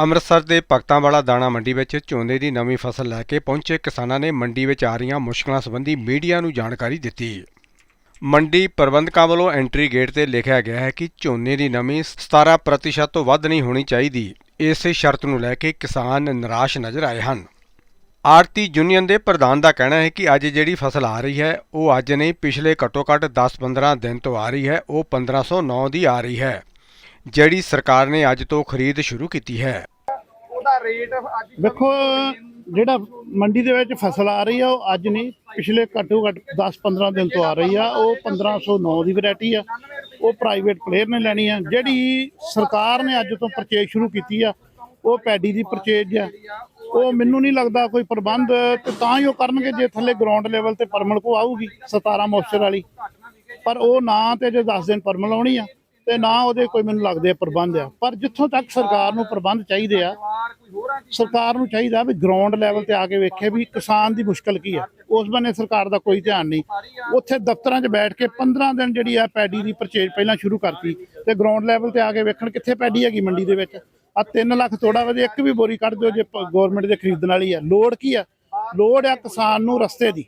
ਅੰਮ੍ਰਿਤਸਰ ਦੇ ਭਗਤਾਂ ਵਾਲਾ ਦਾਣਾ ਮੰਡੀ ਵਿੱਚ ਝੋਨੇ ਦੀ ਨਵੀਂ ਫਸਲ ਲੈ ਕੇ ਪਹੁੰਚੇ ਕਿਸਾਨਾਂ ਨੇ ਮੰਡੀ ਵਿੱਚ ਆ ਰਹੀਆਂ ਮੁਸ਼ਕਲਾਂ ਸੰਬੰਧੀ ਮੀਡੀਆ ਨੂੰ ਜਾਣਕਾਰੀ ਦਿੱਤੀ। ਮੰਡੀ ਪ੍ਰਬੰਧਕਾਂ ਵੱਲੋਂ ਐਂਟਰੀ ਗੇਟ ਤੇ ਲਿਖਿਆ ਗਿਆ ਹੈ ਕਿ ਝੋਨੇ ਦੀ ਨਮੀ 17% ਤੋਂ ਵੱਧ ਨਹੀਂ ਹੋਣੀ ਚਾਹੀਦੀ। ਇਸੇ ਸ਼ਰਤ ਨੂੰ ਲੈ ਕੇ ਕਿਸਾਨ ਨਿਰਾਸ਼ ਨਜ਼ਰ ਆਏ ਹਨ। ਆਰਤੀ ਯੂਨੀਅਨ ਦੇ ਪ੍ਰਧਾਨ ਦਾ ਕਹਿਣਾ ਹੈ ਕਿ ਅੱਜ ਜਿਹੜੀ ਫਸਲ ਆ ਰਹੀ ਹੈ, ਉਹ ਅੱਜ ਨਹੀਂ, ਪਿਛਲੇ ਘੱਟੋ-ਘੱਟ 10-15 ਦਿਨ ਤੋਂ ਆ ਰਹੀ ਹੈ, ਉਹ 1509 ਦੀ ਆ ਰਹੀ ਹੈ। ਜਿਹੜੀ ਸਰਕਾਰ ਨੇ ਅੱਜ ਤੋਂ ਖਰੀਦ ਸ਼ੁਰੂ ਕੀਤੀ ਹੈ। ਉਹਦਾ ਰੇਟ ਅੱਜ ਵੇਖੋ ਜਿਹੜਾ ਮੰਡੀ ਦੇ ਵਿੱਚ ਫਸਲ ਆ ਰਹੀ ਆ ਉਹ ਅੱਜ ਨਹੀਂ ਪਿਛਲੇ ਘੱਟੋ ਘੱਟ 10-15 ਦਿਨ ਤੋਂ ਆ ਰਹੀ ਆ ਉਹ 1509 ਦੀ ਵੈਰਾਈਟੀ ਆ ਉਹ ਪ੍ਰਾਈਵੇਟ ਪਲੇਅਰ ਨੇ ਲੈਣੀ ਆ ਜਿਹੜੀ ਸਰਕਾਰ ਨੇ ਅੱਜ ਤੋਂ ਪਰਚੇਜ ਸ਼ੁਰੂ ਕੀਤੀ ਆ ਉਹ ਪੈਡੀ ਦੀ ਪਰਚੇਜ ਆ। ਉਹ ਮੈਨੂੰ ਨਹੀਂ ਲੱਗਦਾ ਕੋਈ ਪ੍ਰਬੰਧ ਤੇ ਤਾਂ ਹੀ ਉਹ ਕਰਨਗੇ ਜੇ ਥੱਲੇ ਗਰਾਊਂਡ ਲੈਵਲ ਤੇ ਪਰਮਲ ਕੋ ਆਊਗੀ 17 ਮੋਇਸਚਰ ਵਾਲੀ। ਪਰ ਉਹ ਨਾ ਤੇ ਜੇ 10 ਦਿਨ ਪਰਮਲ ਆਉਣੀ ਆ ਤੇ ਨਾ ਉਹਦੇ ਕੋਈ ਮੈਨੂੰ ਲੱਗਦੇ ਪ੍ਰਬੰਧ ਆ। ਪਰ ਜਿੱਥੋਂ ਤੱਕ ਸਰਕਾਰ ਨੂੰ ਪ੍ਰਬੰਧ ਚਾਹੀਦੇ ਆ ਸਰਕਾਰ ਨੂੰ ਚਾਹੀਦਾ ਵੀ ਗਰਾਊਂਡ ਲੈਵਲ ਤੇ ਆ ਕੇ ਵੇਖੇ ਵੀ ਕਿਸਾਨ ਦੀ ਮੁਸ਼ਕਲ ਕੀ ਹੈ ਉਸ ਬੰਨੇ ਸਰਕਾਰ ਦਾ ਕੋਈ ਧਿਆਨ ਨਹੀਂ। ਉੱਥੇ ਦਫ਼ਤਰਾਂ 'ਚ ਬੈਠ ਕੇ 15 ਦਿਨ ਜਿਹੜੀ ਆ ਪੈਡੀ ਦੀ ਪਰਚੇਜ ਪਹਿਲਾਂ ਸ਼ੁਰੂ ਕਰਤੀ ਤੇ ਗਰਾਊਂਡ ਲੈਵਲ ਤੇ ਆ ਕੇ ਵੇਖਣ ਕਿੱਥੇ ਪੈਡੀ ਹੈਗੀ ਮੰਡੀ ਦੇ ਵਿੱਚ। ਆ 3 ਲੱਖ ਥੋੜਾ ਵਜੇ ਇੱਕ ਵੀ ਬੋਰੀ ਕੱਢ ਦਿਓ ਜੇ ਗਵਰਨਮੈਂਟ ਦੇ ਖਰੀਦਣ ਵਾਲੀ ਆ। ਲੋੜ ਕੀ ਆ? ਲੋੜ ਆ ਕਿਸਾਨ ਨੂੰ ਰਸਤੇ ਦੀ।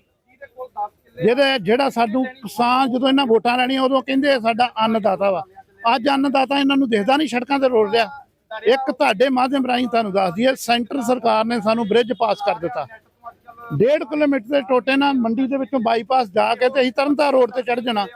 ਜਿਹਦੇ ਜਿਹੜਾ ਸਾਨੂੰ ਕਿਸਾਨ ਜਦੋਂ ਇਹਨਾਂ ਵੋਟਾਂ ਲੈਣੀਆਂ, ਉਦੋਂ ਕਹਿੰਦੇ ਸਾਡਾ ਅੰਨਦਾਤਾ ਵਾ। ਅੱਜ ਅੰਨਦਾਤਾ ਇਹਨਾਂ ਨੂੰ ਦਿਖਦਾ ਨਹੀਂ, ਸੜਕਾਂ ਤੇ ਰੋਲ ਰਿਹਾ। ਇੱਕ ਤੁਹਾਡੇ ਮਾਧਿਅਮ ਰਾਹੀਂ ਤੁਹਾਨੂੰ ਦੱਸ ਦਈਏ ਸੈਂਟਰ ਸਰਕਾਰ ਨੇ ਸਾਨੂੰ ਬ੍ਰਿਜ ਪਾਸ ਕਰ ਦਿੱਤਾ। ਡੇਢ ਕਿਲੋਮੀਟਰ ਦੇ ਟੋਟੇ ਨਾਲ ਮੰਡੀ ਦੇ ਵਿੱਚੋਂ ਬਾਈਪਾਸ ਜਾ ਕੇ ਤੇ ਅਸੀਂ ਤਰਨਤਾ ਰੋਡ ਤੇ ਚੜ ਜਾਣਾ।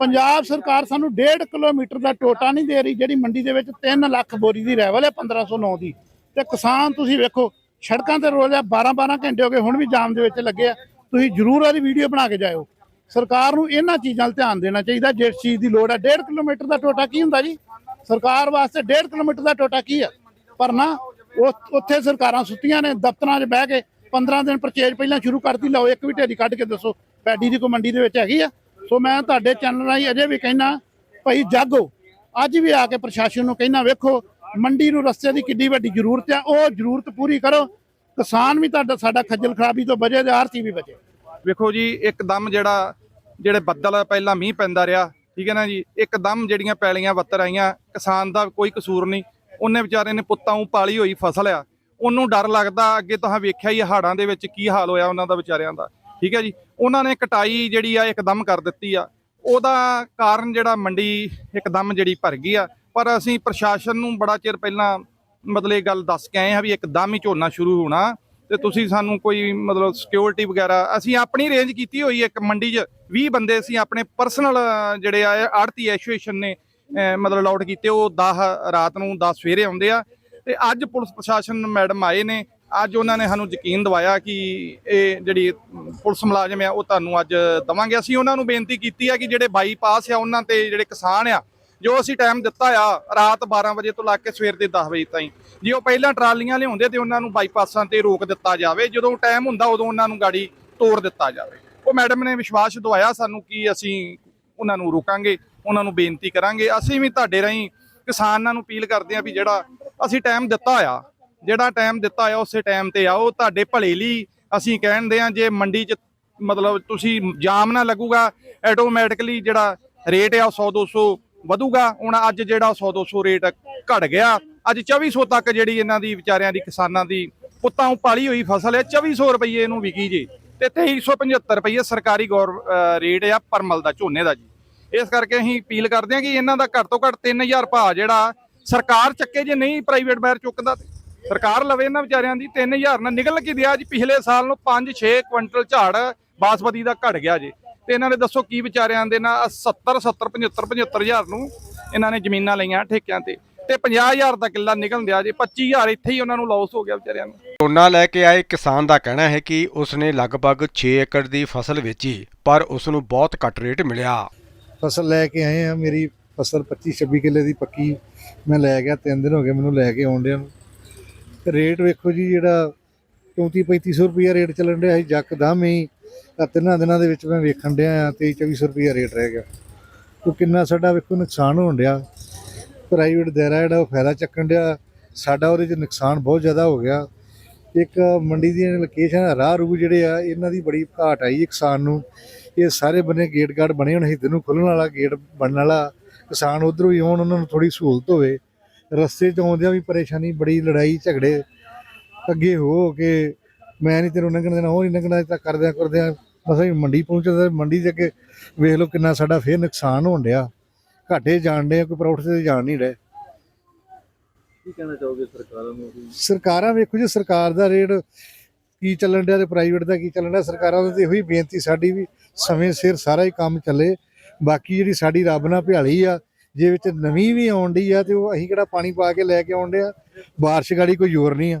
ਪੰਜਾਬ ਸਰਕਾਰ ਸਾਨੂੰ ਡੇਢ ਕਿਲੋਮੀਟਰ ਦਾ ਟੋਟਾ ਨਹੀਂ ਦੇ ਰਹੀ, ਜਿਹੜੀ ਮੰਡੀ ਦੇ ਵਿੱਚ 3 ਲੱਖ ਬੋਰੀ ਦੀ ਰਹਿਵਲ ਹੈ 1509 ਦੀ। ਤੇ ਕਿਸਾਨ ਤੁਸੀਂ ਵੇਖੋ, ਸੜਕਾਂ ਤੇ ਰੋਜ਼ 12 12 ਘੰਟੇ ਹੋ ਗਏ, ਹੁਣ ਵੀ ਜਾਮ ਦੇ ਵਿੱਚ ਲੱਗੇ ਆ। ਤੁਸੀਂ ਜ਼ਰੂਰ ਉਹਦੀ ਵੀਡੀਓ ਬਣਾ ਕੇ ਜਾਇਓ। ਸਰਕਾਰ ਨੂੰ ਇਹਨਾਂ ਚੀਜ਼ਾਂ 'ਤੇ ਧਿਆਨ ਦੇਣਾ ਚਾਹੀਦਾ, ਜਿਸ ਚੀਜ਼ ਦੀ ਲੋੜ ਹੈ। 1.5 ਕਿਲੋਮੀਟਰ ਦਾ ਟੋਟਾ ਕੀ ਹੁੰਦਾ ਜੀ? ਸਰਕਾਰ ਵਾਸਤੇ 1.5 ਕਿਲੋਮੀਟਰ ਦਾ ਟੋਟਾ ਕੀ ਆ? ਪਰ ਨਾ ਉੱਥੇ ਸਰਕਾਰਾਂ ਸੁੱਤੀਆਂ ਨੇ, ਦਫ਼ਤਰਾਂ 'ਚ ਬਹਿ ਕੇ 15 ਦਿਨ ਪਰਚੇਜ ਪਹਿਲਾਂ ਸ਼ੁਰੂ ਕਰਤੀ। ਲਓ, ਇੱਕ ਵੀ ਢੇਰੀ ਕੱਢ ਕੇ ਦੱਸੋ, ਪੈਡੀ ਦੀ ਕੋ ਮੰਡੀ ਦੇ ਵਿੱਚ ਹੈਗੀ ਆ? ਸੋ ਮੈਂ ਤੁਹਾਡੇ ਚੈਨਲ ਰਾਹੀਂ ਅਜੇ ਵੀ ਕਹਿਣਾ ਭਾਈ ਜਾਗੋ। ਅੱਜ ਵੀ ਆ ਕੇ ਪ੍ਰਸ਼ਾਸਨ ਨੂੰ ਕਹਿਣਾ ਵੇਖੋ, ਮੰਡੀ ਨੂੰ ਰਸਤੇ ਦੀ ਕਿੰਨੀ ਵੱਡੀ ਜ਼ਰੂਰਤ ਹੈ ਉਹ ਜ਼ਰੂਰਤ ਪੂਰੀ ਕਰੋ। ਕਿਸਾਨ ਵੀ ਤੁਹਾਡਾ, ਸਾਡਾ ਖੱਜਲ ਖਰਾਬੀ ਤੋਂ ਬਚੇ ਤੇ ਆਰਤੀ ਵੀ ਬਚੇ। ਵੇਖੋ ਜੀ, ਇੱਕਦਮ ਜਿਹੜਾ ਜਿਹੜੇ ਬੱਦਲ ਪਹਿਲਾਂ ਮੀਂਹ ਪੈਂਦਾ ਰਿਹਾ ਠੀਕ ਹੈ ਨਾ ਜੀ? ਇੱਕਦਮ ਜਿਹੜੀਆਂ ਪੈਲੀਆਂ ਵੱਤਰ ਆਈਆਂ, ਕਿਸਾਨ ਦਾ ਕੋਈ ਕਸੂਰ ਨਹੀਂ। ਉਹਨੇ ਵਿਚਾਰੇ ਨੇ ਪੁੱਤਾਂ ਨੂੰ ਪਾਲੀ ਹੋਈ ਫਸਲ ਆ। ਉਹਨੂੰ ਡਰ ਲੱਗਦਾ, ਅੱਗੇ ਤਾਂ ਵੇਖਿਆ ਹੀ ਹਾੜਾਂ ਦੇ ਵਿੱਚ ਕੀ ਹਾਲ ਹੋਇਆ ਉਹਨਾਂ ਦਾ ਵਿਚਾਰਿਆਂ ਦਾ। ਠੀਕ ਹੈ ਜੀ? ਉਹਨਾਂ ਨੇ ਕਟਾਈ ਜਿਹੜੀ ਆ ਇੱਕਦਮ ਕਰ ਦਿੱਤੀ ਆ। ਉਹਦਾ ਕਾਰਨ ਜਿਹੜਾ ਮੰਡੀ ਇੱਕਦਮ ਜਿਹੜੀ ਭਰ ਗਈ ਆ। ਪਰ ਅਸੀਂ ਪ੍ਰਸ਼ਾਸਨ ਨੂੰ ਬੜਾ ਚਿਰ ਪਹਿਲਾਂ ਮਤਲਬ ਇਹ ਗੱਲ ਦੱਸ ਕੇ ਆਏ ਹਾਂ ਵੀ ਇੱਕਦਮ ਹੀ ਝੋਨਾ ਸ਼ੁਰੂ ਹੋਣਾ। ਤੇ ਤੁਸੀਂ ਸਾਨੂੰ ਕੋਈ ਮਤਲਬ ਸਿਕਿਉਰਿਟੀ ਵਗੈਰਾ, ਅਸੀਂ ਆਪਣੀ ਰੇਂਜ ਕੀਤੀ ਹੋਈ ਹੈ ਇੱਕ ਮੰਡੀ 'ਚ 20 ਬੰਦੇ ਅਸੀਂ ਆਪਣੇ ਪਰਸਨਲ ਜਿਹੜੇ ਆ ਆੜਤੀ ਐਸੋਸੀਏਸ਼ਨ ਨੇ ਮਤਲਬ ਅਲਾਉਟ ਕੀਤੇ, ਉਹ 10 ਰਾਤ ਨੂੰ 10 ਸਵੇਰੇ ਆਉਂਦੇ ਆ। ਤੇ ਅੱਜ ਪੁਲਿਸ ਪ੍ਰਸ਼ਾਸਨ ਮੈਡਮ ਆਏ ਨੇ, ਅੱਜ ਉਹਨਾਂ ਨੇ ਸਾਨੂੰ ਯਕੀਨ ਦਿਵਾਇਆ ਕਿ ਇਹ ਜਿਹੜੀ ਪੁਲਿਸ ਮੁਲਾਜ਼ਮ ਆ, ਉਹ ਤੁਹਾਨੂੰ ਅੱਜ ਦਵਾਂਗੇ। ਅਸੀਂ ਉਹਨਾਂ ਨੂੰ ਬੇਨਤੀ ਕੀਤੀ ਆ ਕਿ ਜਿਹੜੇ ਬਾਈਪਾਸ ਆ, ਉਹਨਾਂ ਤੇ ਜਿਹੜੇ ਕਿਸਾਨ ਆ ਜੋ ਅਸੀਂ ਟਾਈਮ ਦਿੱਤਾ ਆ, ਰਾਤ 12 ਵਜੇ ਤੋਂ ਲੱਗ ਕੇ ਸਵੇਰ ਦੇ 10 ਵਜੇ ਤਾਈਂ। ਜੇ ਉਹ ਪਹਿਲਾਂ ਟਰਾਲੀਆਂ ਲਿਆਉਂਦੇ ਤੇ ਉਹਨਾਂ ਨੂੰ ਬਾਈਪਾਸਾਂ ਤੇ ਰੋਕ ਦਿੱਤਾ ਜਾਵੇ, ਜਦੋਂ ਟਾਈਮ ਹੁੰਦਾ ਉਦੋਂ ਉਹਨਾਂ ਨੂੰ ਗਾੜੀ ਤੋੜ ਦਿੱਤਾ ਜਾਵੇ। ਉਹ ਮੈਡਮ ਨੇ ਵਿਸ਼ਵਾਸ ਦਵਾਇਆ ਸਾਨੂੰ ਕਿ ਅਸੀਂ ਉਹਨਾਂ ਨੂੰ ਰੋਕਾਂਗੇ, ਉਹਨਾਂ ਨੂੰ ਬੇਨਤੀ ਕਰਾਂਗੇ। ਅਸੀਂ ਵੀ ਤੁਹਾਡੇ ਰਾਹੀਂ ਕਿਸਾਨਾਂ ਨੂੰ ਅਪੀਲ ਕਰਦੇ ਆ ਵੀ ਜਿਹੜਾ ਅਸੀਂ ਟਾਈਮ ਦਿੱਤਾ ਆ, ਜਿਹੜਾ ਟਾਈਮ ਦਿੱਤਾ ਆ, ਉਸੇ ਟਾਈਮ ਤੇ ਆਓ। ਤੁਹਾਡੇ ਭਲੇ ਲਈ ਅਸੀਂ ਕਹਿੰਦੇ ਆ ਜੇ ਮੰਡੀ 'ਚ ਮਤਲਬ ਤੁਸੀਂ ਜਾਮ ਨਾ ਲੱਗੂਗਾ ਆਟੋਮੈਟਿਕਲੀ ਜਿਹੜਾ ਰੇਟ ਆ 100 200 ਵਧੂਗਾ। ਹੁਣ ਅੱਜ ਜਿਹੜਾ 100 200 ਰੇਟ ਘਟ ਗਿਆ। ਅੱਜ 2400 ਤੱਕ ਜਿਹੜੀ ਇਹਨਾਂ ਦੀ ਵਿਚਾਰਿਆਂ ਦੀ ਕਿਸਾਨਾਂ ਦੀ ਪੁੱਤਾਂ ਨੂੰ ਪਾਲੀ ਹੋਈ ਫਸਲ ਹੈ 2400 ਰੁਪਏ ਇਹਨੂੰ ਵਿਕੀ ਜੇ। ਤੇ 2375 ਰੁਪਏ ਸਰਕਾਰੀ ਗੌਰ ਰੇਟ ਆ ਪਰਮਲ ਦਾ, ਝੋਨੇ ਦਾ ਜੀ। ਇਸ ਕਰਕੇ ਅਸੀਂ ਅਪੀਲ ਕਰਦੇ ਹਾਂ ਕਿ ਇਹਨਾਂ ਦਾ ਘੱਟ ਤੋਂ ਘੱਟ 3000 ਭਾਅ ਜਿਹੜਾ ਸਰਕਾਰ ਚੱਕੇ ਜੇ ਨਹੀਂ ਪ੍ਰਾਈਵੇਟ ਬਾਇਰ ਚੁੱਕਦਾ ਸਰਕਾਰ ਲਵੇ ਇਹਨਾਂ ਵਿਚਾਰਿਆਂ ਦੀ 3000 ਨਾਲ ਨਿਕਲ ਕੇ ਦਿਆ ਜੀ। ਪਿਛਲੇ ਸਾਲ ਨੂੰ 5-6 ਕੁਇੰਟਲ ਝਾੜ ਬਾਸਮਤੀ ਦਾ ਘਟ ਗਿਆ ਜੀ। ਤੇ ਇਹਨਾਂ ਨੇ ਦੱਸੋ ਕੀ ਵਿਚਾਰਿਆਂ ਦੇ ਨਾਲ 70 70 75 75000 ਨੂੰ ਇਹਨਾਂ ਨੇ ਜ਼ਮੀਨਾਂ ਲਈਆਂ ਠੇਕਿਆਂ ਤੇ। ਤੇ 50000 ਦਾ ਕਿੱਲਾ ਨਿਕਲ ਦਿਆ ਜੀ 25000 ਇੱਥੇ ਹੀ ਉਹਨਾਂ ਨੂੰ ਲਾਸ ਹੋ ਗਿਆ ਵਿਚਾਰਿਆਂ ਨੂੰ। ਝੋਨਾ ਲੈ ਕੇ ਆਏ ਕਿਸਾਨ ਦਾ ਕਹਿਣਾ ਹੈ ਕਿ ਉਸਨੇ ਲਗਭਗ 6 ਏਕੜ ਦੀ ਫਸਲ ਵੇਚੀ ਪਰ ਉਸ ਨੂੰ ਬਹੁਤ ਘੱਟ ਰੇਟ ਮਿਲਿਆ। ਫਸਲ ਲੈ ਕੇ ਆਏ ਆ ਮੇਰੀ ਫਸਲ 25 26 ਕਿੱਲੇ ਦੀ ਪੱਕੀ ਮੈਂ ਲੈ ਗਿਆ 3 ਦਿਨ ਹੋ ਗਏ ਮੈਨੂੰ ਲੈ ਕੇ ਆਉਂਦਿਆਂ ਨੂੰ। ਰੇਟ ਵੇਖੋ ਜੀ ਜਿਹੜਾ 34 3500 ਰੁਪਿਆ ਰੇਟ ਚੱਲਣ ਰਿਹਾ ਸੀ ਜੱਕਦਮ ਹੀ ਆਹ ਤਿੰਨਾਂ ਦਿਨਾਂ ਦੇ ਵਿੱਚ ਮੈਂ ਵੇਖਣ ਡਿਆ ਆ 23 2400 ਰੁਪਿਆ ਰੇਟ ਰਹਿ ਗਿਆ। ਉਹ ਕਿੰਨਾ ਸਾਡਾ ਵੇਖੋ ਨੁਕਸਾਨ ਹੋਣ ਡਿਆ। ਪ੍ਰਾਈਵੇਟ ਦਾਇਰਾ ਜਿਹੜਾ ਉਹ ਫਾਇਦਾ ਚੱਕਣ ਡਿਆ। ਸਾਡਾ ਉਹਦੇ 'ਚ ਨੁਕਸਾਨ ਬਹੁਤ ਜ਼ਿਆਦਾ ਹੋ ਗਿਆ। ਇੱਕ ਮੰਡੀ ਦੀ ਲੋਕੇਸ਼ਨ ਰਾਹ ਰੂ ਜਿਹੜੇ ਆ, ਇਹਨਾਂ ਦੀ ਬੜੀ ਘਾਟ ਆਈ ਕਿਸਾਨ ਨੂੰ। ਇਹ ਸਾਰੇ ਬੰਨੇ ਗੇਟ ਗਾਰਡ ਬਣੇ ਹੁਣ ਇੱਧਰ ਨੂੰ ਖੁੱਲਣ ਵਾਲਾ ਗੇਟ ਬਣਨ ਵਾਲਾ। ਕਿਸਾਨ ਉਧਰੋਂ ਹੀ ਆਉਣ, ਉਹਨਾਂ ਨੂੰ ਥੋੜੀ ਸਹੂਲਤ ਹੋਵੇ। ਰਸਤੇ 'ਚ ਆਉਂਦਿਆਂ ਵੀ ਪਰੇਸ਼ਾਨੀ, ਬੜੀ ਲੜਾਈ, ਝਗੜੇ। ਅੱਗੇ ਹੋ ਕੇ ਮੈਂ ਨਹੀਂ ਤੈਨੂੰ ਲੰਘਣ ਦੇਣਾ ਉਹ ਨਹੀਂ ਲੰਘਣਾ ਤਾਂ ਕਰਦਿਆਂ ਕਰਦਿਆਂ ਬਸ ਅਸੀਂ ਮੰਡੀ ਪਹੁੰਚਦੇ ਮੰਡੀ ਦੇ ਅੱਗੇ ਵੇਖ ਲਓ ਕਿੰਨਾ ਸਾਡਾ ਫੇਰ ਨੁਕਸਾਨ ਹੋਣ ਡਿਆ। ਘਾਟੇ ਜਾਣ ਡੇ ਕੋਈ ਪ੍ਰੋਫਿਟ ਤੇ ਜਾਣ ਨਹੀਂ ਡੇ ਕੀ ਕਹਿਣਾ ਚਾਹੋਗੇ ਸਰਕਾਰਾਂ ਨੂੰ? ਸਰਕਾਰਾਂ ਵੇਖੋ ਜੀ ਸਰਕਾਰ ਦਾ ਰੇਟ ਕੀ ਚੱਲਣ ਡਿਆ ਤੇ ਪ੍ਰਾਈਵੇਟ ਦਾ ਕੀ ਚੱਲਣ ਡਿਆ ਸਰਕਾਰਾਂ ਨੂੰ ਤੇ ਇਹੋ ਹੀ ਬੇਨਤੀ ਸਾਡੀ ਵੀ ਸਮੇਂ ਸਿਰ ਸਾਰਾ ਹੀ ਕੰਮ ਚੱਲੇ। ਬਾਕੀ ਜਿਹੜੀ ਸਾਡੀ ਰੱਬ ਨਾਲ ਭਿਆਲੀ ਆ ਜੇ ਵਿੱਚ ਨਵੀਂ ਵੀ ਆਉਣ ਡਈ ਆ ਤੇ ਉਹ ਅਸੀਂ ਕਿਹੜਾ ਪਾਣੀ ਪਾ ਕੇ ਲੈ ਕੇ ਆਉਣ ਡਿਆ ਬਾਰਿਸ਼ ਗਾੜੀ ਕੋਈ ਜ਼ੋਰ ਨਹੀਂ ਆ।